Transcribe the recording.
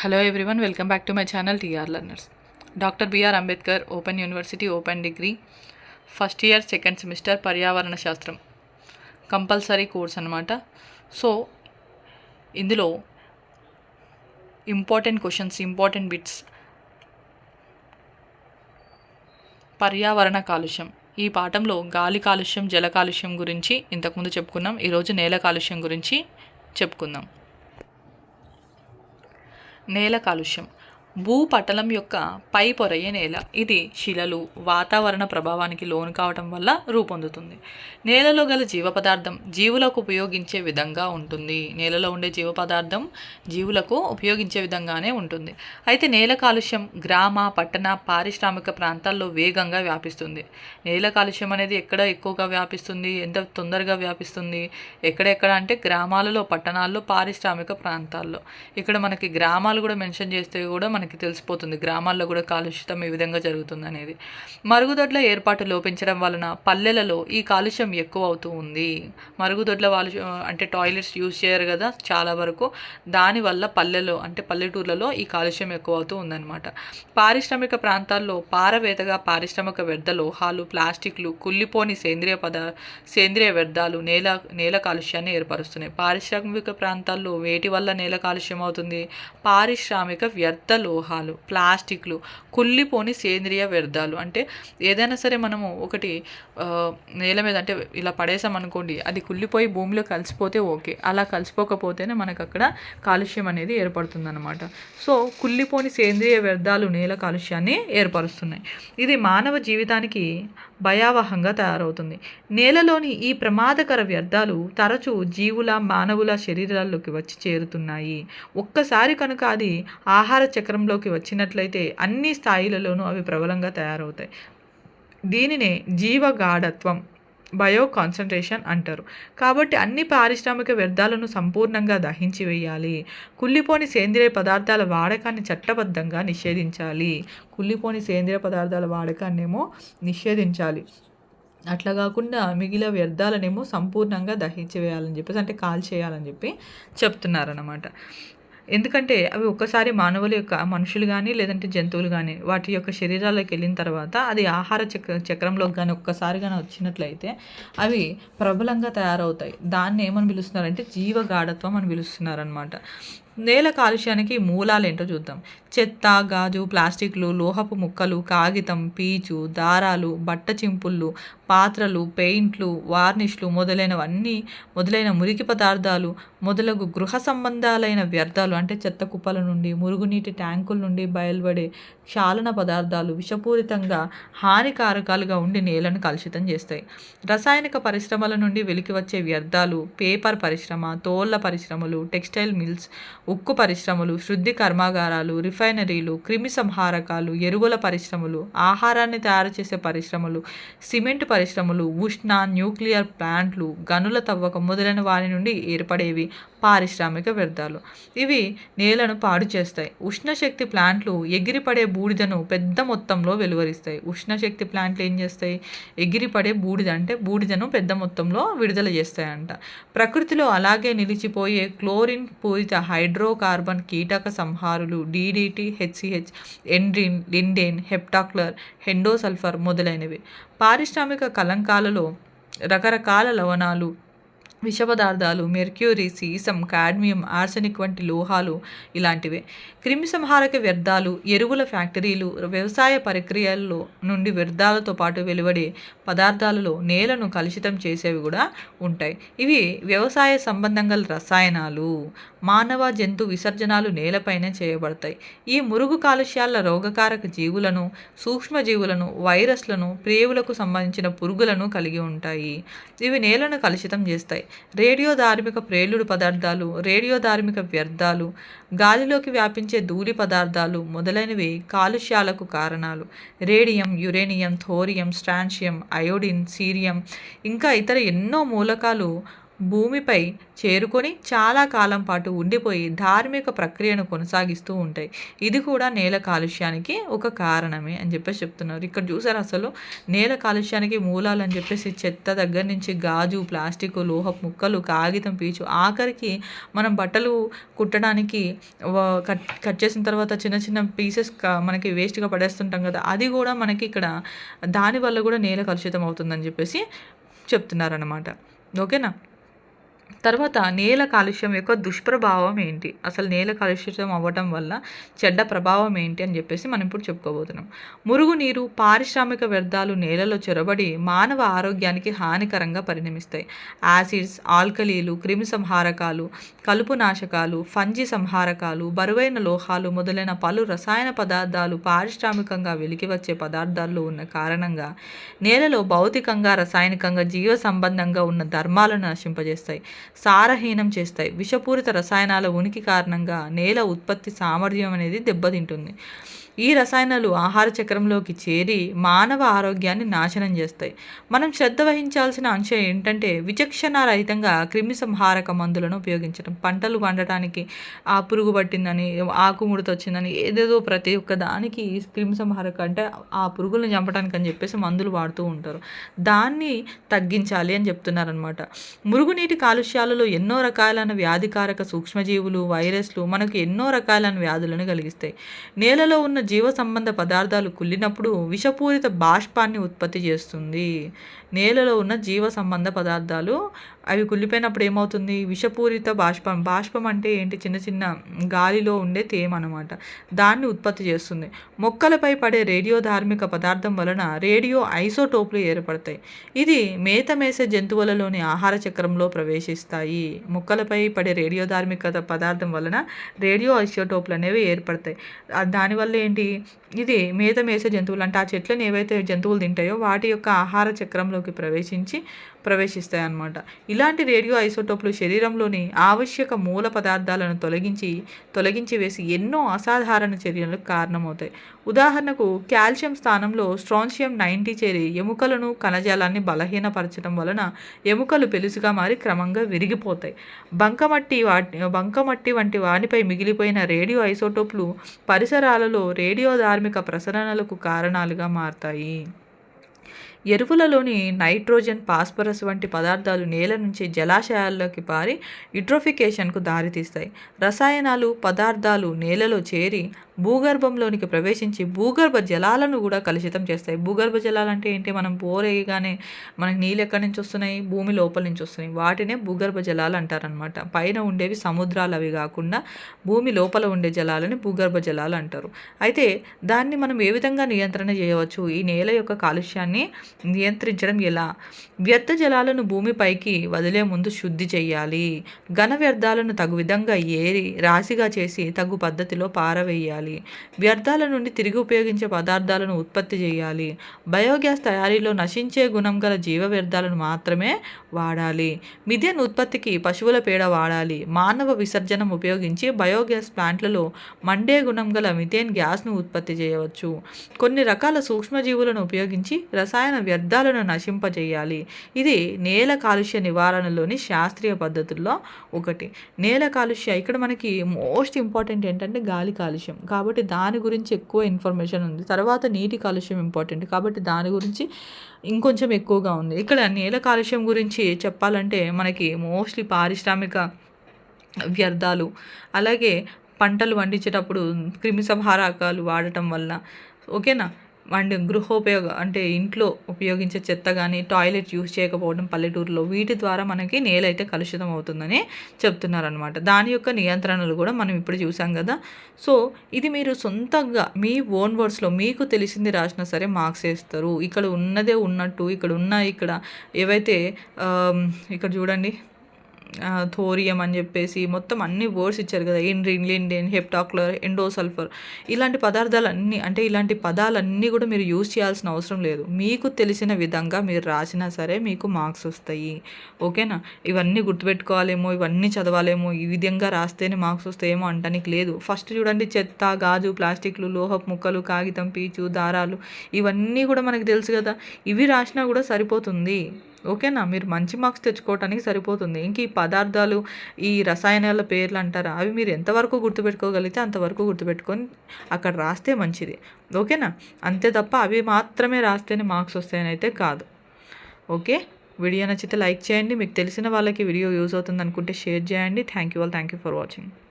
Hello everyone welcome back to my channel TR learners doctor BR Ambedkar open university open degree first year second semester పర్యావరణ శాస్త్రం compulsory course అనమాట so ఇందులో important questions important bits పర్యావరణ కాలుష్యం. ఈ పాఠంలో గాలి కాలుష్యం జల కాలుష్యం గురించి ఇంతకుముందు చెప్పుకున్నాం. ఈరోజు నేల కాలుష్యం గురించి చెప్పుకుందాం. నేల కాలుష్యం. భూపటలం యొక్క పై పొరయ్యే నేల. ఇది శిలలు వాతావరణ ప్రభావానికి లోను కావటం వల్ల రూపొందుతుంది. నేలలో గల జీవ పదార్థం జీవులకు ఉపయోగించే విధంగా ఉంటుంది. నేలలో ఉండే జీవ పదార్థం జీవులకు ఉపయోగించే విధంగానే ఉంటుంది. అయితే నేల కాలుష్యం గ్రామ పట్టణ పారిశ్రామిక ప్రాంతాల్లో వేగంగా వ్యాపిస్తుంది. నేల కాలుష్యం అనేది ఎక్కడ ఎక్కువగా వ్యాపిస్తుంది? ఎంత తొందరగా వ్యాపిస్తుంది? ఎక్కడెక్కడ అంటే గ్రామాలలో పట్టణాల్లో పారిశ్రామిక ప్రాంతాల్లో. ఇక్కడ మనకి గ్రామాలు కూడా మెన్షన్ చేస్తే కూడా మనకి మనకి తెలిసిపోతుంది. గ్రామాల్లో కూడా కాలుష్యం ఈ విధంగా జరుగుతుంది అనేది మరుగుదొడ్ల ఏర్పాటు లోపించడం వలన పల్లెలలో ఈ కాలుష్యం ఎక్కువ అవుతూ ఉంది. మరుగుదొడ్ల వాళ్ళు అంటే టాయిలెట్స్ యూజ్ చేయరు కదా చాలా వరకు. దానివల్ల పల్లెలో అంటే పల్లెటూర్లలో ఈ కాలుష్యం ఎక్కువ అవుతూ ఉందన్నమాట. పారిశ్రామిక ప్రాంతాల్లో పారవేతగా పారిశ్రామిక వ్యర్థ లోహాలు ప్లాస్టిక్లు కుళ్ళిపోని సేంద్రియ పద సేంద్రియ వ్యర్థాలు నేల నేల కాలుష్యాన్ని ఏర్పరుస్తున్నాయి. పారిశ్రామిక ప్రాంతాల్లో వేటి వల్ల నేల కాలుష్యం అవుతుంది? పారిశ్రామిక వ్యర్థ లోహాలు ప్లాస్టిక్లు కుళ్ళిపోని సేంద్రియ వ్యర్థాలు. అంటే ఏదైనా సరే మనము ఒకటి నేల మీద అంటే ఇలా పడేసామనుకోండి అది కుళ్ళిపోయి భూమిలో కలిసిపోతే ఓకే. అలా కలిసిపోకపోతేనే మనకు అక్కడ కాలుష్యం అనేది ఏర్పడుతుందన్నమాట. సో కుళ్ళిపోని సేంద్రియ వ్యర్థాలు నేల కాలుష్యాన్ని ఏర్పరుస్తున్నాయి. ఇది మానవ జీవితానికి భయావహంగా తయారవుతుంది. నేలలోని ఈ ప్రమాదకర వ్యర్థాలు తరచూ జీవుల మానవుల శరీరాల్లోకి వచ్చి చేరుతున్నాయి. ఒక్కసారి కనుక అది ఆహార చక్రంలోకి వచ్చినట్లయితే అన్ని స్థాయిలలోనూ అవి ప్రబలంగా తయారవుతాయి. దీనినే జీవగాఢత్వం బయో కాన్సన్ట్రేషన్ అంటారు. కాబట్టి అన్ని పారిశ్రామిక వ్యర్థాలను సంపూర్ణంగా దహించి వేయాలి. కుళ్ళిపోని సేంద్రియ పదార్థాల వాడకాన్ని చట్టబద్ధంగా నిషేధించాలి. కుళ్ళిపోని సేంద్రియ పదార్థాల వాడకాన్నేమో నిషేధించాలి. అట్లా కాకుండా మిగిలిన వ్యర్థాలనేమో సంపూర్ణంగా దహించి వేయాలని చెప్పేసి అంటే కాల్ చేయాలని చెప్పి చెప్తున్నారన్నమాట. ఎందుకంటే అవి ఒక్కసారి మానవుల యొక్క మనుషులు కానీ లేదంటే జంతువులు కానీ వాటి యొక్క శరీరాల్లోకి వెళ్ళిన తర్వాత అది ఆహార చక్ర చక్రంలోకి కానీ ఒక్కసారి కానీ వచ్చినట్లయితే అవి ప్రబలంగా తయారవుతాయి. దాన్ని ఏమని పిలుస్తున్నారంటే జీవగాఢత్వం అని పిలుస్తున్నారనమాట నేల కాలుష్యానికి మూలాలు ఏంటో చూద్దాం. చెత్త గాజు ప్లాస్టిక్లు లోహపు ముక్కలు కాగితం పీచు దారాలు బట్ట చింపుళ్ళు పాత్రలు పెయింట్లు వార్నిష్లు మొదలైనవన్నీ మొదలైన మురికి పదార్థాలు మొదలగు గృహ సంబంధాలైన వ్యర్థాలు అంటే చెత్త కుప్పల నుండి మురుగునీటి ట్యాంకుల నుండి బయలుపడే క్షాళన పదార్థాలు విషపూరితంగా హానికారకాలుగా ఉండి నేలను కలుషితం చేస్తాయి. రసాయనిక పరిశ్రమల నుండి వెలికి వచ్చే వ్యర్థాలు పేపర్ పరిశ్రమ తోళ్ళ పరిశ్రమలు టెక్స్టైల్ మిల్స్ ఉక్కు పరిశ్రమలు శుద్ధి కర్మాగారాలు రిఫైనరీలు క్రిమి సంహారకాలు ఎరువుల పరిశ్రమలు ఆహారాన్ని తయారు చేసే పరిశ్రమలు సిమెంట్ పరిశ్రమలు ఉష్ణ న్యూక్లియర్ ప్లాంట్లు గనుల తవ్వకం మొదలైన వారి నుండి ఏర్పడేవి పారిశ్రామిక వ్యర్థాలు. ఇవి నేలను పాడు చేస్తాయి. ఉష్ణశక్తి ప్లాంట్లు ఎగిరిపడే బూడిదను పెద్ద మొత్తంలో వెలువరిస్తాయి. ఉష్ణశక్తి ప్లాంట్లు ఏం చేస్తాయి? ఎగిరిపడే బూడిద అంటే బూడిదను పెద్ద మొత్తంలో విడుదల చేస్తాయంట. ప్రకృతిలో అలాగే నిలిచిపోయే క్లోరిన్ పూరిత హైడ్రోకార్బన్ కీటక సంహారులు DDT H C H endrin lindane heptachlor endosulfan మొదలైనవి. పారిశ్రామిక కలంకాలలో రకరకాల లవణాలు విష పదార్థాలు మెర్క్యూరీ సీసం కాడ్మియం ఆర్సెనిక్ వంటి లోహాలు ఇలాంటివే. క్రిమి సంహారక వ్యర్థాలు ఎరువుల ఫ్యాక్టరీలు వ్యవసాయ ప్రక్రియల్లో నుండి వ్యర్థాలతో పాటు వెలువడే పదార్థాలలో నేలను కలుషితం చేసేవి కూడా ఉంటాయి. ఇవి వ్యవసాయ సంబంధం గల రసాయనాలు. మానవ జంతు విసర్జనాలు నేలపైనే చేయబడతాయి. ఈ మురుగు కాలుష్యాల రోగకారక జీవులను సూక్ష్మజీవులను వైరస్లను ప్రేవులకు సంబంధించిన పురుగులను కలిగి ఉంటాయి. ఇవి నేలను కలుషితం చేస్తాయి. రేడియో ధార్మిక ప్రేలుడు పదార్థాలు రేడియో ధార్మిక వ్యర్థాలు గాలిలోకి వ్యాపించే ధూళి పదార్థాలు మొదలైనవి కాలుష్యాలకు కారణాలు. Radium uranium thorium strontium iodine cerium ఇంకా ఇతర ఎన్నో మూలకాలు భూమిపై చేరుకొని చాలా కాలం పాటు ఉండిపోయి ధార్మిక ప్రక్రియను కొనసాగిస్తూ ఉంటాయి. ఇది కూడా నేల కాలుష్యానికి ఒక కారణమే అని చెప్పేసి చెప్తున్నారు. ఇక్కడ చూసారు అసలు? నేల కాలుష్యానికి మూలాలు అని చెప్పేసి చెత్త దగ్గర నుంచి గాజు ప్లాస్టిక్ లోహపు ముక్కలు కాగితం పీచు ఆఖరికి మనం బట్టలు కుట్టడానికి కట్ కట్ చేసిన తర్వాత చిన్న చిన్న పీసెస్ మనకి వేస్ట్గా పడేస్తుంటాం కదా. అది కూడా మనకి ఇక్కడ దానివల్ల కూడా నేల కలుషితం అవుతుందని చెప్పేసి చెప్తున్నారనమాట ఓకేనా? తర్వాత నేల కాలుష్యం యొక్క దుష్ప్రభావం ఏంటి? అసలు నేల కాలుష్యం అవ్వటం వల్ల చెడ్డ ప్రభావం ఏంటి అని చెప్పేసి మనం ఇప్పుడు చెప్పుకోబోతున్నాం. మురుగునీరు పారిశ్రామిక వ్యర్థాలు నేలలో చొరబడి మానవ ఆరోగ్యానికి హానికరంగా పరిణమిస్తాయి. యాసిడ్స్ ఆల్కలీలు క్రిమి సంహారకాలు కలుపు నాశకాలు ఫంజి సంహారకాలు బరువైన లోహాలు మొదలైన పలు రసాయన పదార్థాలు పారిశ్రామికంగా వెలికి వచ్చే పదార్థాల్లో ఉన్న కారణంగా నేలలో భౌతికంగా రసాయనికంగా జీవ సంబంధంగా ఉన్న ధర్మాలను నశింపజేస్తాయి. సారహీనం చేస్తాయి. విషపూరిత రసాయనాల ఉనికి కారణంగా నేల ఉత్పత్తి సామర్థ్యం అనేది దెబ్బతింటుంది. ఈ రసాయనాలు ఆహార చక్రంలోకి చేరి మానవ ఆరోగ్యాన్ని నాశనం చేస్తాయి. మనం శ్రద్ధ వహించాల్సిన అంశం ఏంటంటే విచక్షణ రహితంగా క్రిమి సంహారక మందులను ఉపయోగించడం. పంటలు పండటానికి ఆ పురుగు పట్టిందని ఆకుముడత వచ్చిందని ఏదేదో ప్రతి ఒక్క దానికి క్రిమి సంహారక అంటే ఆ పురుగులను చంపడానికి అని చెప్పేసి మందులు వాడుతూ ఉంటారు. దాన్ని తగ్గించాలి అని చెప్తున్నారనమాట మురుగునీటి కాలుష్యాలలో ఎన్నో రకాలైన వ్యాధికారక సూక్ష్మజీవులు వైరస్లు మనకు ఎన్నో రకాలైన వ్యాధులను కలిగిస్తాయి. నేలలో ఉన్న జీవ సంబంధ పదార్థాలు కుళ్ళినప్పుడు విషపూరిత బాష్పాన్ని ఉత్పత్తి చేస్తుంది. నేలలో ఉన్న జీవ సంబంధ పదార్థాలు అవి కుళ్ళిపోయినప్పుడు ఏమవుతుంది? విషపూరిత బాష్పం. బాష్పం అంటే ఏంటి? చిన్న చిన్న గాలిలో ఉండే తేమ అనమాట దాన్ని ఉత్పత్తి చేస్తుంది. మొక్కలపై పడే రేడియో ధార్మిక పదార్థం వలన రేడియో ఐసోటోప్లు ఏర్పడతాయి. ఇది మేత మేసే జంతువులలోని ఆహార చక్రంలో ప్రవేశిస్తాయి. మొక్కలపై పడే రేడియో ధార్మిక పదార్థం వలన రేడియో ఐసోటోప్లు అనేవి ఏర్పడతాయి. దానివల్ల ఏంటి? day. ఇది మేత మేసే జంతువులు అంటే ఆ చెట్లను ఏవైతే జంతువులు తింటాయో వాటి యొక్క ఆహార చక్రంలోకి ప్రవేశించి ప్రవేశిస్తాయి అన్నమాట. ఇలాంటి రేడియో ఐసోటోప్లు శరీరంలోని ఆవశ్యక మూల పదార్థాలను తొలగించి తొలగించి వేసి ఎన్నో అసాధారణ చర్యలకు కారణమవుతాయి. ఉదాహరణకు కాల్షియం స్థానంలో స్ట్రాన్షియం నైంటీ చేరి ఎముకలను కణజాలాన్ని బలహీనపరచడం వలన ఎముకలు పెలుసుగా మారి క్రమంగా విరిగిపోతాయి. బంకమట్టి వాటి బంకమట్టి వంటి వానిపై మిగిలిపోయిన రేడియో ఐసోటోప్లు పరిసరాలలో రేడియో ధార్మిక ప్రసరణలకు కారణాలుగా మారతాయి. ఎరువులలోని నైట్రోజన్ ఫాస్ఫరస్ వంటి పదార్థాలు నేల నుంచి జలాశయాల్లోకి పారి యుట్రోఫికేషన్కు దారితీస్తాయి. రసాయనాలు పదార్థాలు నేలలో చేరి భూగర్భంలోనికి ప్రవేశించి భూగర్భ జలాలను కూడా కలుషితం చేస్తాయి. భూగర్భ జలాలు అంటే ఏంటి? మనం బోర్ వేయగానే మనకి నీళ్ళు ఎక్కడి నుంచి వస్తున్నాయి? భూమి లోపల నుంచి వస్తున్నాయి. వాటినే భూగర్భ జలాలు అంటారనమాట పైన ఉండేవి సముద్రాలు అవి కాకుండా భూమి లోపల ఉండే జలాలని భూగర్భ జలాలు అంటారు. అయితే దాన్ని మనం ఏ విధంగా నియంత్రణ చేయవచ్చు? ఈ నేల యొక్క కాలుష్యాన్ని నియంత్రించడం ఎలా? వ్యర్థ జలాలను భూమిపైకి వదిలే ముందు శుద్ధి చేయాలి. ఘన వ్యర్థాలను తగు విధంగా ఏరి రాశిగా చేసి తగు పద్ధతిలో పారవేయాలి. వ్యర్థాల నుండి తిరిగి ఉపయోగించే పదార్థాలను ఉత్పత్తి చేయాలి. బయోగ్యాస్ తయారీలో నశించే గుణం గల జీవ వ్యర్థాలను మాత్రమే వాడాలి. మిథేన్ ఉత్పత్తికి పశువుల పేడ వాడాలి. మానవ విసర్జనం ఉపయోగించి బయోగ్యాస్ ప్లాంట్లలో మండే గుణం గల మిథేన్ గ్యాస్ను ఉత్పత్తి చేయవచ్చు. కొన్ని రకాల సూక్ష్మజీవులను ఉపయోగించి రసాయన వ్యర్థాలను నశింపజేయాలి. ఇది నేల కాలుష్య నివారణలోని శాస్త్రీయ పద్ధతుల్లో ఒకటి. నేల కాలుష్య ఇక్కడ మనకి మోస్ట్ ఇంపార్టెంట్ ఏంటంటే గాలి కాలుష్యం. కాబట్టి దాని గురించి ఎక్కువ ఇన్ఫర్మేషన్ ఉంది. తర్వాత నీటి కాలుష్యం ఇంపార్టెంట్ కాబట్టి దాని గురించి ఇంకొంచెం ఎక్కువగా ఉంది. ఇక్కడ నేల కాలుష్యం గురించి చెప్పాలంటే మనకి మోస్ట్లీ పారిశ్రామిక వ్యర్థాలు అలాగే పంటలు పండించేటప్పుడు క్రిమి సంహారకాలు వాడటం వల్ల. ఓకేనా? అండ్ గృహోపయోగ అంటే ఇంట్లో ఉపయోగించే చెత్త కానీ టాయిలెట్ యూజ్ చేయకపోవడం పల్లెటూరులో వీటి ద్వారా మనకి నేల అయితే కలుషితం అవుతుందని చెప్తున్నారనమాట దాని యొక్క నియంత్రణలు కూడా మనం ఇప్పుడు చూసాం కదా. సో ఇది మీరు సొంతంగా మీ ఓన్ వర్డ్స్లో మీకు తెలిసింది రాసినా సరే మార్క్స్ వేస్తారు. ఇక్కడ ఉన్నదే ఉన్నట్టు ఇక్కడ ఉన్న ఇక్కడ ఏవైతే ఇక్కడ చూడండి. థోరియం అని చెప్పేసి మొత్తం అన్ని వర్డ్స్ ఇచ్చారు కదా. ఇండ్రిన్ లిండెన్ హెప్టాక్లర్ ఎండోసల్ఫర్ ఇలాంటి పదార్థాలు అన్నీ అంటే ఇలాంటి పదాలన్నీ కూడా మీరు యూజ్ చేయాల్సిన అవసరం లేదు. మీకు తెలిసిన విధంగా మీరు రాసినా సరే మీకు మార్క్స్ వస్తాయి. ఓకేనా ఇవన్నీ గుర్తుపెట్టుకోవాలేమో ఇవన్నీ చదవాలేమో ఈ విధంగా రాస్తేనే మార్క్స్ వస్తాయేమో అంటానికి లేదు. ఫస్ట్ చూడండి చెత్త గాజు ప్లాస్టిక్లు లోహపు ముక్కలు కాగితం పీచు దారాలు ఇవన్నీ కూడా మనకు తెలుసు కదా. ఇవి రాసినా కూడా సరిపోతుంది. ఓకేనా? మీరు మంచి మార్క్స్ తెచ్చుకోవటానికి సరిపోతుంది. ఇంక ఈ పదార్థాలు ఈ రసాయనాల పేర్లు అంటారా? అవి మీరు ఎంతవరకు గుర్తుపెట్టుకోగలిగితే అంతవరకు గుర్తుపెట్టుకొని అక్కడ రాస్తే మంచిది. ఓకేనా? అంతే తప్ప అవి మాత్రమే రాస్తేనే మార్క్స్ వస్తాయని అయితే కాదు. ఓకే? వీడియో నచ్చితే లైక్ చేయండి. మీకు తెలిసిన వాళ్ళకి వీడియో యూజ్ అవుతుంది అనుకుంటే షేర్ చేయండి. Thank you all. Thank you for watching.